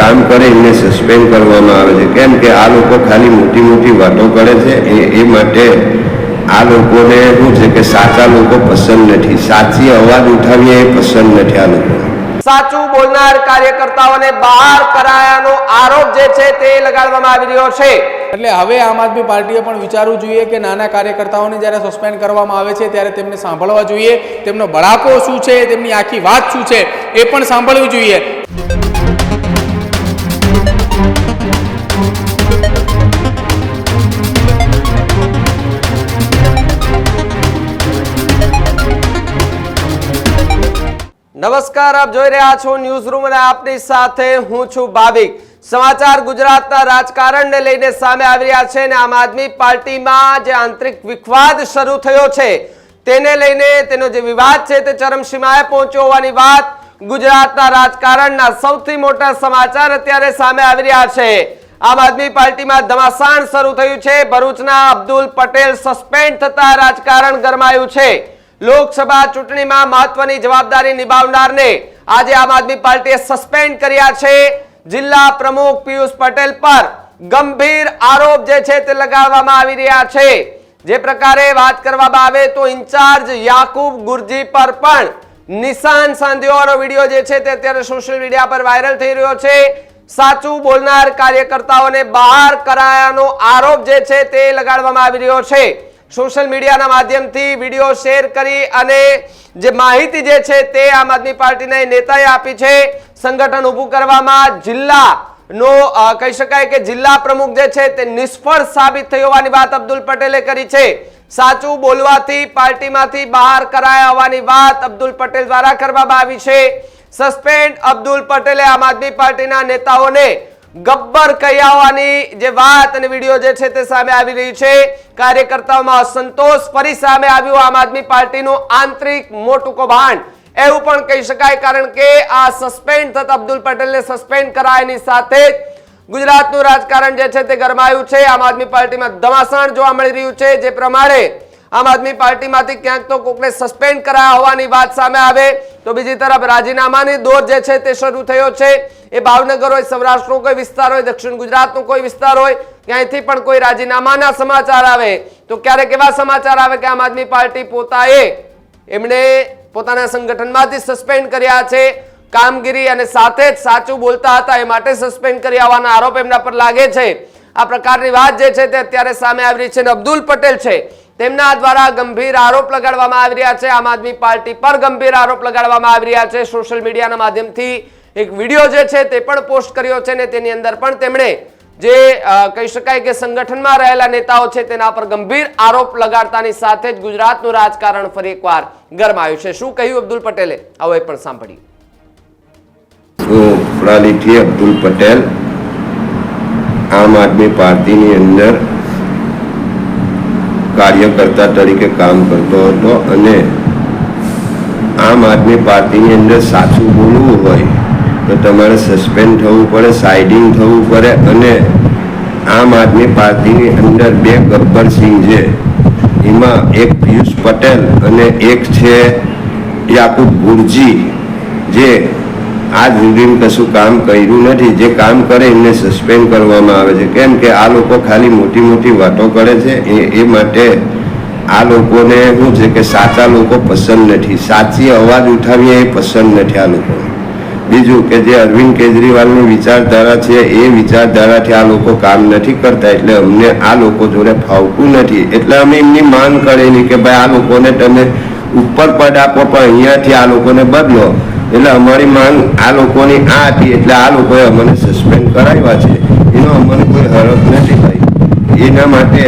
કામ કરે એમને સસ્પેન્ડ કરવામાં આવે છે. કેમ કે આ લોકો ખાલી મોટી મોટી વાતો કરે છે એ એ માટે આ લોકોને શું છે કે સાચા લોકો પસંદ નથી. સાચી અવાજ ઉઠાવીએ એ પસંદ નથી આ લોકો. સાચું બોલનાર કાર્યકર્તાઓને બહાર કરાયાનો આરોપ જે છે તે લગાડવામાં આવી રહ્યો છે. એટલે હવે આમ આદમી પાર્ટીએ પણ વિચારવું જોઈએ કે નાના કાર્યકર્તાઓને જ્યારે સસ્પેન્ડ કરવામાં આવે છે ત્યારે તેમને સાંભળવા જોઈએ. તેમનો બળાકો શું છે? તેમની આખી વાત શું છે? એ પણ સાંભળવી જોઈએ. નમસ્કાર, આપ જોઈ રહ્યા છો ન્યૂઝ રૂમ અને આપની સાથે હું છું ભાવિક. સમાચાર ગુજરાતના રાજકારણને લઈને સામે આવી રહ્યા છે અને આમ આદમી પાર્ટીમાં જે આંતરિક વિખવાદ શરૂ થયો છે, તેને લઈને તેનો જે વિવાદ છે તે ચરમસીમાએ પહોંચ્યો હોવાની વાત ગુજરાતના રાજકારણના સૌથી મોટા સમાચાર અત્યારે સામે આવી રહ્યા છે. આમ આદમી પાર્ટીમાં ધમાસાણ શરૂ થયું છે. ભરૂચના અબ્દુલ પટેલ સસ્પેન્ડ થતા રાજકારણ ગરમાયું છે. લોકસભા ચૂંટણીમાં મહત્વની જવાબદારી નિભાવનારને આજે આમ આદમી પાર્ટીએ સસ્પેન્ડ કર્યા છે. જિલ્લા પ્રમુખ પિયુષ પટેલ પર ગંભીર આરોપ જે છે તે લગાવવામાં આવી રહ્યા છે. જે પ્રકારે વાત કરવામાં આવે તો ઇન્ચાર્જ યાકુબ ગુરજી પર પણ નિશાન સાંધ્યોનો વીડિયો જે છે તે અત્યારે સોશિયલ મીડિયા પર વાયરલ થઈ રહ્યો છે. સાચું બોલનાર કાર્યકર્તાઓને બહાર કરાયાનો આરોપ જે છે તે લગાડવામાં આવી રહ્યો છે. સોશિયલ મીડિયાના માધ્યમથી વીડિયો શેર કરી અને જે માહિતી જે છે તે આમ આદમી પાર્ટીના નેતાએ આપી છે, સંગઠન ઊભું કરવામાં જિલ્લા નો કહી શકાય કે જિલ્લા પ્રમુખ જે છે તે નિષ્ફળ સાબિત થઈ હોવાની વાત અબ્દુલ પટેલે કરી છે. સાચું બોલવાથી પાર્ટીમાંથી બહાર કરાયા હોવાની વાત અબ્દુલ પટેલ દ્વારા કરવામાં આવી છે. સસ્પેન્ડ અબ્દુલ પટેલે આમ આદમી પાર્ટીના નેતાઓને ગબ્બર કહ્યા હોવાની જે વાત અને વીડિયો જે છે તે સામે આવી રહી છે. કાર્યકર્તાઓમાં અસંતોષ, ફરી સામે આવ્યો આમ આદમી પાર્ટીનું આંતરિક મોટું કૌભાંડ. એવું પણ કહી શકાય કારણ કે આ સસ્પેન્ડ થતા અબ્દુલ પટેલને સસ્પેન્ડ કરાયાની સાથે ગુજરાતનું રાજકારણ જે છે તે ગરમાયું છે. આમ આદમી પાર્ટીમાં ધમાસાણ જોવા મળી રહ્યું છે. જે પ્રમાણે આમ આદમી પાર્ટીમાંથી ક્યાંક તો કોકને સસ્પેન્ડ કરાયા હોવાની વાત સામે આવે. તો બીજી તરફ રાજીનામાની દોર જે છે તે શરૂ થયો છે. એ ભાવનગર હોય, સૌરાષ્ટ્રનો કોઈ વિસ્તાર હોય, દક્ષિણ ગુજરાતનો કોઈ વિસ્તાર હોય ક્યાંયથી પણ કોઈ રાજીનામાના સમાચાર આવે, તો ક્યારેક એવા સમાચાર આવે કે આમ આદમી પાર્ટી પોતાએ એમણે પોતાના સંગઠનમાંથી સસ્પેન્ડ કર્યા છે, કામગીરી અને સાથે જ સાચું બોલતા હતા, એ માટે સસ્પેન્ડ કરી આવવાના આરોપ એમના પર લાગે છે. આ પ્રકારની વાત જે છે તે અત્યારે સામે આવી રહી છે અને અબ્દુલ પટેલ છે, તેમના દ્વારા ગંભીર આરોપ લગાડવામાં આવી રહ્યા છે, આમ આદમી પાર્ટી પર ગંભીર આરોપ લગાડવામાં આવી રહ્યા છે, સોશિયલ મીડિયાના માધ્યમથી એક વીડિયો જે છે તે પણ પોસ્ટ કર્યો છે ને તેની અંદર પણ તેમણે જે કહી શકાય કે સંગઠનમાં રહેલા નેતાઓ છે તેના પર ગંભીર આરોપ લગાડતાની સાથે જ ગુજરાતનું રાજકારણ ફરી એકવાર ગરમાયું છે. શું કહ્યું અબ્દુલ પટેલે? આવો એ પણ સાંભળ્યું હું અબ્દુલ પટેલ આમ આદમી પાર્ટીની અંદર કાર્યકર્તા તરીકે કામ કરતો હતો અને આમ આદમી પાર્ટીની અંદર સાચું બોલવું હોય તો તમારે સસ્પેન્ડ થવું પડે સાઇડિંગ થવું પડે અને આમ આદમી પાર્ટીની અંદર બે ગબ્બરસિંહ છે. એમાં એક પિયુષ પટેલ અને એક છે યાકુબ ગુરજી જે આજ સુધી કશું કામ કર્યું નથી. જે કામ કરે એમને સસ્પેન્ડ કરવામાં આવે છે. કેમ કે આ લોકો ખાલી મોટી મોટી વાતો કરે છે. એ એ માટે આ લોકોને શું છે કે સાચા લોકો પસંદ નથી. સાચી અવાજ ઉઠાવીએ એ પસંદ નથી આ લોકોને. બીજું કે જે અરવિંદ કેજરીવાલની વિચારધારા છે, એ વિચારધારાથી આ લોકો કામ નથી કરતા, એટલે અમને આ લોકો જોડે ફાવતું નથી. એટલે અમે એમની માંગ કરેલી કે ભાઈ આ લોકોને તમે ઉપર પદ આપો, પણ અહીંયાથી આ લોકોને બદલો. એટલે અમારી માંગ આ લોકોની આ હતી, એટલે આ લોકોએ અમને સસ્પેન્ડ કરાવ્યા છે. એનો અમને કોઈ હરક નથી ભાઈ. એના માટે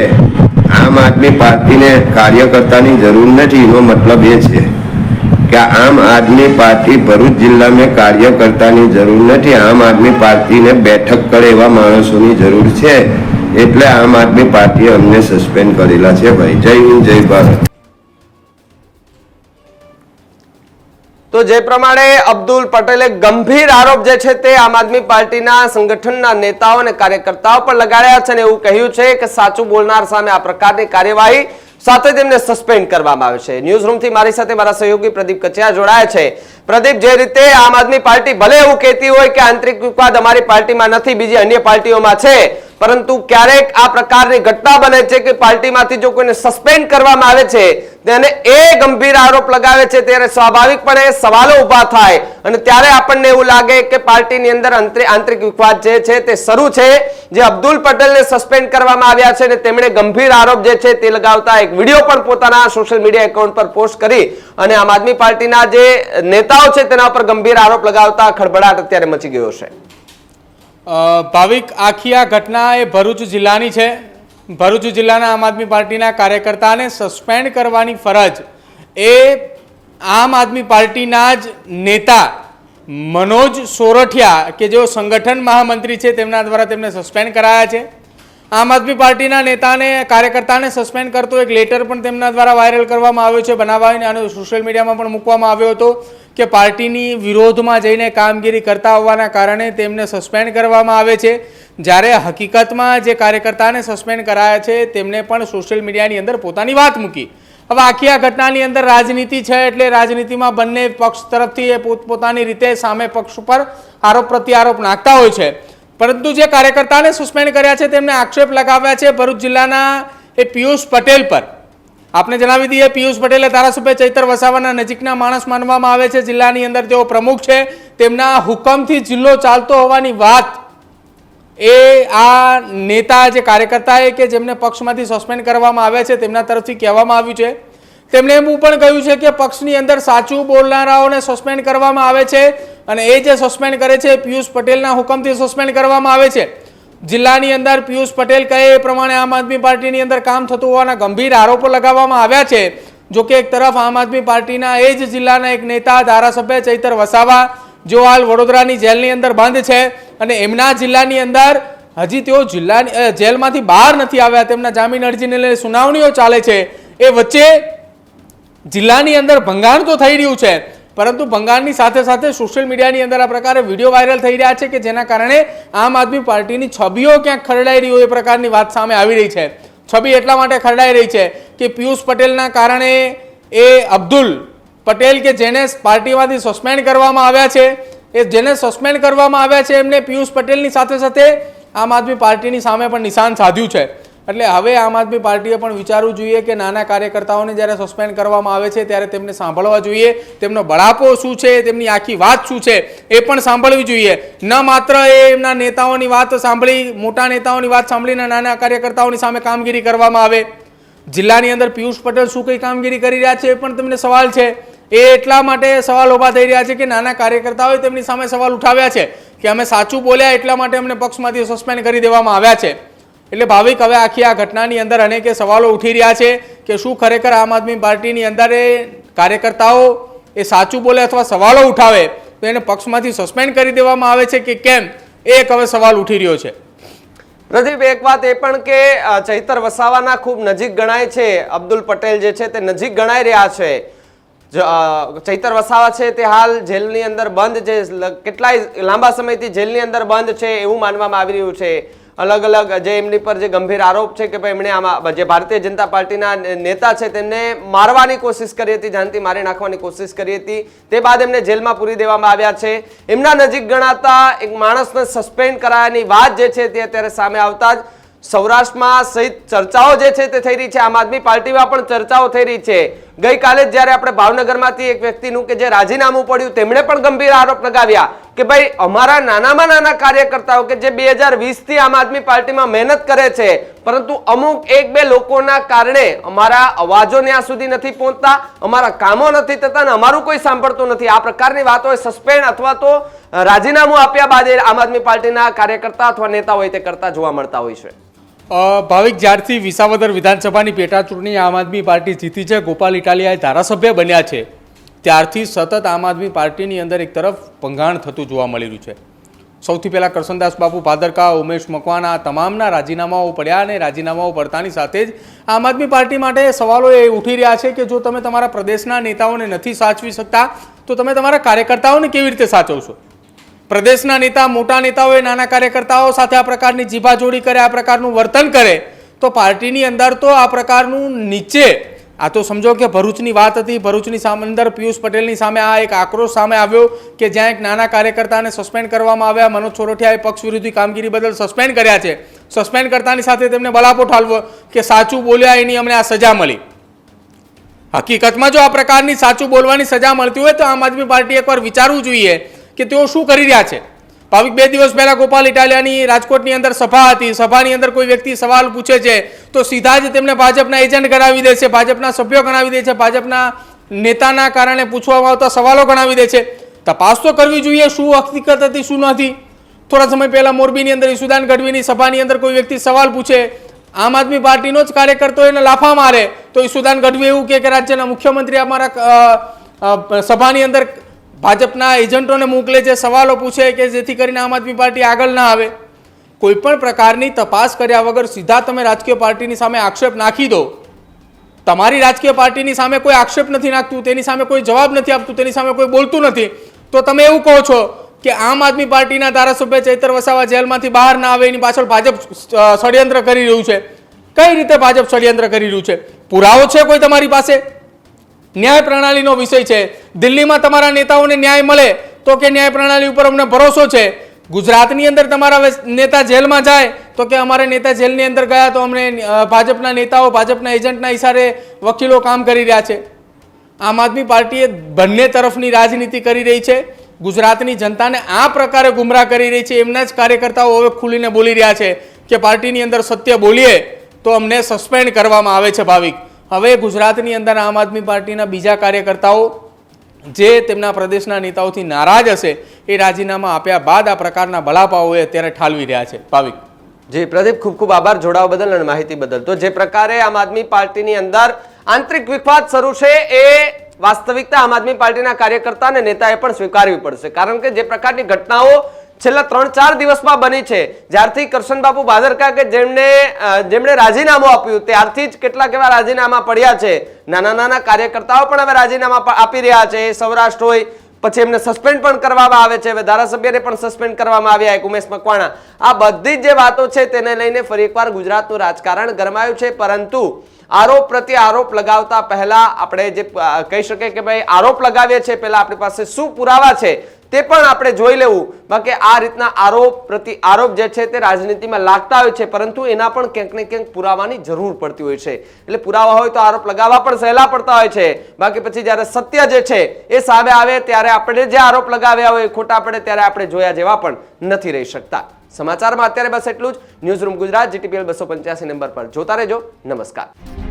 આમ આદમી પાર્ટીને કાર્યકર્તાની જરૂર નથી, એનો મતલબ એ છે. કે આમ આદમી પાર્ટી ભરૂચ જિલ્લામાં કાર્યકર્તાની જરૂર નથી. આમ આદમી પાર્ટીને બેઠક કરે એવા માણસોની જરૂર છે. એટલે આમ આદમી પાર્ટીએ અમને સસ્પેન્ડ કરેલા છે ભાઈ. જય હિન્દ, જય ભારત. તો જે પ્રમાણે અબ્દુલ પટેલે ગંભીર આરોપ જે છે તે આમ આદમી પાર્ટીના સંગઠનના નેતાઓ અને કાર્યકર્તાઓ પર લગાડ્યા છે અને એવું કહ્યું છે કે સાચું બોલનાર સામે આ પ્રકારની કાર્યવાહી સાથે તેમને સસ્પેન્ડ કરવામાં આવે છે. ન્યૂઝ રૂમથી મારી સાથે મારા સહયોગી પ્રદીપ કચિયા જોડાયા છે. પ્રદીપ, જે રીતે આમ આદમી પાર્ટી ભલે એવું કહેતી હોય કે આંતરિક વિવાદ અમારી પાર્ટીમાં નથી, બીજી અન્ય પાર્ટીઓમાં છે, પરંતુ ક્યારેક આ પ્રકારની ઘટના બને છે કે પાર્ટીમાંથી જો કોઈને સસ્પેન્ડ કરવામાં આવે છે, તેને એ ગંભીર આરોપ લગાવે છે, ત્યારે સ્વાભાવિકપણે સવાલો ઊભા થાય. અને ત્યારે આપણને એવું લાગે કે પાર્ટીની અંદર આંતરિક વિવાદ જે છે તે શરૂ છે. જે અબ્દુલ પટેલને સસ્પેન્ડ કરવામાં આવ્યા છે અને તેમણે ગંભીર આરોપ જે છે તે લગાવતા એક વીડિયો પણ પોતાના સોશિયલ મીડિયા એકાઉન્ટ પર પોસ્ટ કરી અને આમ આદમી પાર્ટીના જે નેતાઓ છે તેના પર ગંભીર આરોપ લગાવતા ખળભળાટ અત્યારે મચી ગયો છે. ભાવિક આખી આ ઘટના એ ભરૂચ જિલ્લાની છે. ભરૂચ જિલ્લાના આમ આદમી પાર્ટીના કાર્યકર્તાને સસ્પેન્ડ કરવાની ફરજ એ આમ આદમી પાર્ટીના જ નેતા મનોજ સોરઠિયા, કે જેઓ સંગઠન મહામંત્રી છે, તેમના દ્વારા તેમને સસ્પેન્ડ કરાયા છે. આમ આદમી પાર્ટીના નેતાને, કાર્યકર્તાને સસ્પેન્ડ કરતો એક લેટર પણ તેમના દ્વારા વાયરલ કરવામાં આવ્યો છે, બનાવાઈને અને સોશિયલ મીડિયામાં પણ મૂકવામાં આવ્યો હતો કે પાર્ટીની વિરોધમાં જઈને કામગીરી કરતા હોવાના કારણે તેમને સસ્પેન્ડ કરવામાં આવે છે. જ્યારે હકીકતમાં જે કાર્યકર્તાને સસ્પેન્ડ કરાયા છે, તેમને પણ સોશિયલ મીડિયાની અંદર પોતાની વાત મૂકી. હવે આખી આ ઘટનાની અંદર રાજનીતિ છે એટલે રાજનીતિમાં બંને પક્ષ તરફથી એ પોતપોતાની રીતે સામે પક્ષ ઉપર આરોપ પ્રત્યારોપ નાખતા હોય છે. પરંતુ જે કાર્યકર્તાને સસ્પેન્ડ કર્યા છે, તેમને આક્ષેપ લગાવ્યા છે ભરૂચ જિલ્લાના એ પિયુષ પટેલ પર. આપણે જણાવી દઈએ, પિયુષ પટેલે ધારાસભ્ય ચૈતર વસાવાના નજીકના માણસ માનવામાં આવે છે. જિલ્લાની અંદર તેઓ પ્રમુખ છે. તેમના હુકમથી જિલ્લો ચાલતો હોવાની વાત એ આ નેતા જે કાર્યકર્તા એ કે જેમને પક્ષમાંથી સસ્પેન્ડ કરવામાં આવ્યા છે, તેમના તરફથી કહેવામાં આવ્યું છે. તેમણે એવું પણ કહ્યું છે કે પક્ષની અંદર સાચું બોલનારાઓને સસ્પેન્ડ કરવામાં આવે છે અને એ જે સસ્પેન્ડ કરે છે પિયુષ પટેલના હુકમથી સસ્પેન્ડ કરવામાં આવે છે. જિલ્લાની અંદર પિયુષ પટેલ કહે એ પ્રમાણે આમ આદમી પાર્ટીની અંદર કામ થતું હોવાના ગંભીર આરોપો લગાવવામાં આવ્યા છે. જો કે એક તરફ આમ આદમી પાર્ટીના એ જ જિલ્લાના એક નેતા, ધારાસભ્ય ચૈતર વસાવા જેઓ હાલ વડોદરાની જેલની અંદર બંધ છે અને એમના જિલ્લાની અંદર હજી તેઓ જિલ્લાની જેલમાંથી બહાર નથી આવ્યા, તેમના જામીન અરજીને લઈને સુનાવણીઓ ચાલે છે. એ વચ્ચે જિલ્લાની અંદર ભંગાણ તો થઈ રહ્યું છે, પરંતુ ભંગાણની સાથે સાથે સોશિયલ મીડિયાની અંદર આ પ્રકારે વીડિયો વાયરલ થઈ રહ્યા છે કે જેના કારણે આમ આદમી પાર્ટીની છબીઓ ક્યાંક ખરડાઈ રહી હોય એ પ્રકારની વાત સામે આવી રહી છે. છબી એટલા માટે ખરડાઈ રહી છે કે પિયુષ પટેલના કારણે એ અબ્દુલ પટેલ કે જેને પાર્ટીમાંથી સસ્પેન્ડ કરવામાં આવ્યા છે, એ જેને સસ્પેન્ડ કરવામાં આવ્યા છે, એમને પિયુષ પટેલની સાથે સાથે આમ આદમી પાર્ટીની સામે પણ નિશાન સાધ્યું છે. એટલે હવે આમ આદમી પાર્ટીએ પણ વિચારવું જોઈએ કે નાના કાર્યકર્તાઓને જ્યારે સસ્પેન્ડ કરવામાં આવે છે, ત્યારે તેમને સાંભળવા જોઈએ, તેમનો બળાપો શું છે, તેમની આખી વાત શું છે, એ પણ સાંભળવી જોઈએ. ન માત્ર એ એમના નેતાઓની વાત સાંભળી, મોટા નેતાઓની વાત સાંભળીને નાના કાર્યકર્તાઓની સામે કામગીરી કરવામાં આવે. જિલ્લાની અંદર પિયુષ પટેલ શું કઈ કામગીરી કરી રહ્યા છે, એ પણ તમને સવાલ છે. એ એટલા માટે સવાલ ઊભા થઈ રહ્યા છે કે નાના કાર્યકર્તાઓએ તેમની સામે સવાલ ઉઠાવ્યા છે કે અમે સાચું બોલ્યા એટલા માટે અમને પક્ષમાંથી સસ્પેન્ડ કરી દેવામાં આવ્યા છે. એટલે ભાવિક, હવે આખી આ ઘટનાની અંદર અનેકે સવાલો ઉઠી રહ્યા છે કે શું ખરેખર આમ આદમી પાર્ટીની અંદર કાર્યકર્તાઓ એ સાચું બોલે અથવા સવાલો ઉઠાવે તો એને પક્ષમાંથી સસ્પેન્ડ કરી દેવામાં આવે છે કે કેમ? એ એક હવે સવાલ ઉઠી રહ્યો છે. પ્રદીપ, એક વાત એ પણ કે ચૈતર વસાવાના ખૂબ નજીક ગણાય છે. અબ્દુલ પટેલ જે છે તે નજીક ગણાઈ રહ્યા છે. ચૈતર વસાવા છે તે હાલ જેલની અંદર બંધ છે. કેટલાય લાંબા સમયથી જેલની અંદર બંધ છે એવું માનવામાં આવી રહ્યું છે. અલગ અલગ જે એમની પર જે ગંભીર આરોપ છે કે ભાઈ એમણે આમાં જે ભારતીય જનતા પાર્ટીના નેતા છે તેમને મારવાની કોશિશ કરી હતી, જાનથી મારી નાખવાની કોશિશ કરી હતી. તે બાદ એમને જેલમાં પૂરી દેવામાં આવ્યા છે. એમના નજીક ગણાતા એક માણસને સસ્પેન્ડ કરાયાની વાત જે છે તે અત્યારે સામે આવતા જ સૌરાષ્ટ્રમાં સહિત ચર્ચાઓ જે છે તે થઈ રહી છે. આમ આદમી પાર્ટીમાં પણ ચર્ચાઓ થઈ રહી છે. ગઈકાલે જ્યારે આપણે ભાવનગરમાંથી એક વ્યક્તિનું કે જે રાજીનામું પડ્યું, તેમણે પણ ગંભીર આરોપ લગાવ્યા કે ભાઈ, અમારા નાનામાં નાના કાર્યકર્તાઓ કે જે બે હજાર વીસથી આમ આદમી પાર્ટીમાં મહેનત કરે છે, પરંતુ અમુક એક બે લોકોના કારણે અમારા અવાજો ત્યાં સુધી નથી પહોંચતા, અમારા કામો નથી થતા અને અમારું કોઈ સાંભળતું નથી. આ પ્રકારની વાતો સસ્પેન્ડ અથવા તો રાજીનામું આપ્યા બાદ આમ આદમી પાર્ટીના કાર્યકર્તા અથવા નેતા હોય તે કરતા જોવા મળતા હોય છે. ભાવિક જ્યારથી વિસાવદર વિધાનસભાની પેટા ચૂંટણી આમ આદમી પાર્ટી જીતી છે, ગોપાલ ઇટાલિયાએ ધારાસભ્ય બન્યા છે, ત્યારથી સતત આમ આદમી પાર્ટીની અંદર એક તરફ ભંગાણ થતું જોવા મળી રહ્યું છે. સૌથી પહેલાં કરસનદાસ બાપુ ભાદરકા, ઉમેશ મકવાના તમામના રાજીનામાઓ પડ્યા અને રાજીનામાઓ પડતાની સાથે જ આમ આદમી પાર્ટી માટે સવાલો એ ઉઠી રહ્યા છે કે જો તમે તમારા પ્રદેશના નેતાઓને નથી સાચવી શકતા, તો તમે તમારા કાર્યકર્તાઓને કેવી રીતે સાચવશો? પ્રદેશના નેતા, મોટા નેતાઓએ, નાના કાર્યકર્તાઓ સાથે આ પ્રકારની જીભાજોડી કરે, આ પ્રકારનું વર્તન કરે, તો પાર્ટીની અંદર તો આ પ્રકારનું નીચે, આ તો સમજો કે ભરૂચની વાત હતી, ભરૂચની સામે અંદર પિયુષ પટેલની સામે આ એક આક્રોશ સામે આવ્યો કે જ્યાં એક નાના કાર્યકર્તાને સસ્પેન્ડ કરવામાં આવ્યા, મનોજ છોરઠિયાએ પક્ષ વિરોધી કામગીરી બદલ સસ્પેન્ડ કર્યા છે. સસ્પેન્ડ કરતાની સાથે તેમને બલાપો ઠાલવો કે સાચું બોલ્યા એની અમને આ સજા મળી. હકીકતમાં જો આ પ્રકારની સાચું બોલવાની સજા મળતી હોય તો આમ આદમી પાર્ટી એકવાર વિચારવું જોઈએ કે તેઓ શું કરી રહ્યા છે? ભાવિક બે દિવસ પહેલા ગોપાલ ઇટાલિયાની રાજકોટની અંદર સભા હતી. સભાની અંદર કોઈ વ્યક્તિ સવાલ પૂછે છે તો સીધા જ તેમને ભાજપના એજન્ટ ગણાવી દે છે, ભાજપના સભ્યો ગણાવી દે છે, ભાજપના નેતાના કારણે પૂછવામાં આવતા સવાલો ગણાવી દે છે. તપાસ તો કરવી જોઈએ, શું હકીકત હતી, શું નથી થોડા સમય પહેલા મોરબીની અંદર ઈસુદાન ગઢવીની સભાની અંદર કોઈ વ્યક્તિ સવાલ પૂછે, આમ આદમી પાર્ટીનો જ કાર્યકર્તો એને લાફા મારે. તો ઈસુદાન ગઢવી એવું કે રાજ્યના મુખ્યમંત્રી અમારા સભાની અંદર ભાજપના એજન્ટોને મોકલે છે, સવાલો પૂછે કે જેથી કરીને આમ આદમી પાર્ટી આગળ ના આવે. કોઈ પણ પ્રકારની તપાસ કર્યા વગર સીધા તમે રાજકીય પાર્ટીની સામે આક્ષેપ નાખી દો. તમારી રાજકીય પાર્ટીની સામે કોઈ આક્ષેપ નથી નાખતું, તેની સામે કોઈ જવાબ નથી આપતું, તેની સામે કોઈ બોલતું નથી. તો તમે એવું કહો છો કે આમ આદમી પાર્ટીના ધારાસભ્ય ચૈતર વસાવા જેલમાંથી બહાર ના આવે, એની પાછળ ભાજપ ષડયંત્ર કરી રહ્યું છે? કઈ રીતે ભાજપ ષડયંત્ર કરી રહ્યું છે? પુરાવો છે કોઈ તમારી પાસે? ન્યાય પ્રણાલીનો વિષય છે. દિલ્હીમાં તમારા નેતાઓને ન્યાય મળે તો કે ન્યાય પ્રણાલી ઉપર અમને ભરોસો છે? ગુજરાતની અંદર તમારા નેતા જેલમાં જાય તો કે અમારા નેતા જેલની અંદર ગયા તો અમને ભાજપના નેતાઓ, ભાજપના એજન્ટના ઇશારે વકીલો કામ કરી રહ્યા છે. આમ આદમી પાર્ટીએ બંને તરફની રાજનીતિ કરી રહી છે. ગુજરાતની જનતાને આ પ્રકારે ગુમરાહ કરી રહી છે. એમના જ કાર્યકર્તાઓ હવે ખુલીને બોલી રહ્યા છે કે પાર્ટીની અંદર સત્ય બોલીએ તો અમને સસ્પેન્ડ કરવામાં આવે છે ભાવિક. હવે ગુજરાતની અંદર આમ આદમી પાર્ટીના બીજા કાર્યકર્તાઓ જે તેમના પ્રદેશના નેતાઓથી નારાજ હશે એ રાજીનામા આપ્યા બાદ આ પ્રકારના ભલાપાઓએ અત્યારે ઠાલવી રહ્યા છે. ભાવિક. જી, પ્રદીપ, ખૂબ ખૂબ આભાર જોડાવા બદલ અને માહિતી બદલ. તો જે પ્રકારે આમ આદમી પાર્ટીની અંદર આંતરિક વિખવાદ શરૂ છે એ વાસ્તવિકતા આમ આદમી પાર્ટીના કાર્યકર્તા અને નેતાએ પણ સ્વીકારવી પડશે. કારણ કે જે પ્રકારની ઘટનાઓ છેલ્લા ત્રણ ચાર દિવસમાં બની છે. જ્યારથી કરશનબાબુ ભાદરકા કે જેમણે જેમણે રાજીનામું આપ્યું, ત્યારથી જ કેટલાક એવા રાજીનામા પડ્યા છે. નાના નાના કાર્યકર્તાઓ પણ હવે રાજીનામા આપી રહ્યા છે. સૌરાષ્ટ્ર હોય, પછી એમને સસ્પેન્ડ પણ કરવામાં આવે છે. હવે ધારાસભ્યને પણ સસ્પેન્ડ કરવામાં આવ્યા એક ઉમેશ મકવાણા. આ બધી જે વાતો છે તેને લઈને ફરી એકવાર ગુજરાતનું રાજકારણ ગરમાયું છે. પરંતુ આરોપ પ્રત્યે આરોપ લગાવતા પહેલા આપણે જે કહી શકીએ કે ભાઈ આરોપ લગાવીએ છીએ પહેલા આપણી પાસે શું પુરાવા છે તે પણ આપણે જોઈ લેવું. બાકી આ રીતના આરોપ પ્રતિ આરોપ જે છે તે રાજનીતિમાં લાગતા હોય છે, પરંતુ એના પણ ક્યાંક ને ક્યાંક પુરાવાની જરૂર પડતી હોય છે. એટલે પુરાવા હોય તો આરોપ લગાવવા પણ સહેલા પડતા હોય છે. બાકી પછી જ્યારે સત્ય જે છે એ સામે આવે, ત્યારે આપણે જે આરોપ લગાવ્યા હોય એ ખોટા પડે, ત્યારે આપણે જોયા જેવા પણ નથી રહી શકતા. સમાચારમાં અત્યારે બસ એટલું જ. ન્યૂઝ રૂમ ગુજરાત, જીટીપીએલ બસો પંચ્યાસી નંબર પર. જોતા રહેજો. નમસ્કાર.